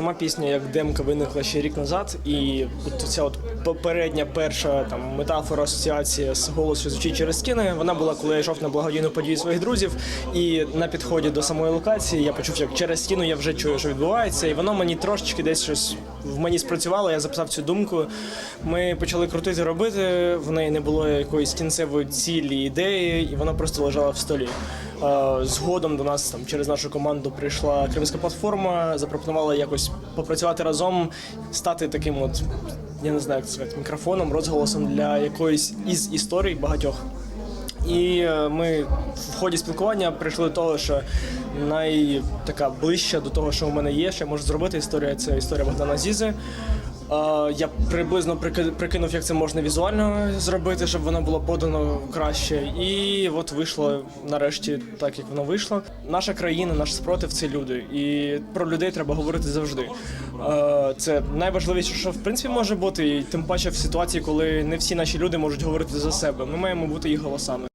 сама пісня, як демка виникла ще рік назад, і от ця от попередня перша там метафора асоціація з голосу звучить через стіни. Вона була, коли я йшов на благодійну подію своїх друзів, і на підході до самої локації я почув, як через стіну я вже чую, що відбувається, і воно мені трошечки десь щось в мені спрацювало. Я записав цю думку. Ми почали крутити, робити. В неї не було якоїсь кінцевої цілі, ідеї, і вона просто лежала в столі. Е, Згодом до нас там через нашу команду прийшла кримська платформа, запропонувала якось попрацювати разом, стати таким, от я не знаю, як це сказати, мікрофоном, розголосом для якоїсь із історій багатьох. І е, ми в ході спілкування прийшли до того, що най така ближча до того, що у мене є, що я можу зробити історія. Це історія Богдана Зізи. Я приблизно прики- прикинув, як це можна візуально зробити, щоб воно було подано краще. І от вийшло нарешті так, як воно вийшло. Наша країна, наш спротив це люди. І про людей треба говорити завжди. Це найважливіше, що в принципі може бути, і тим паче в ситуації, коли не всі наші люди можуть говорити за себе. Ми маємо бути їх голосами.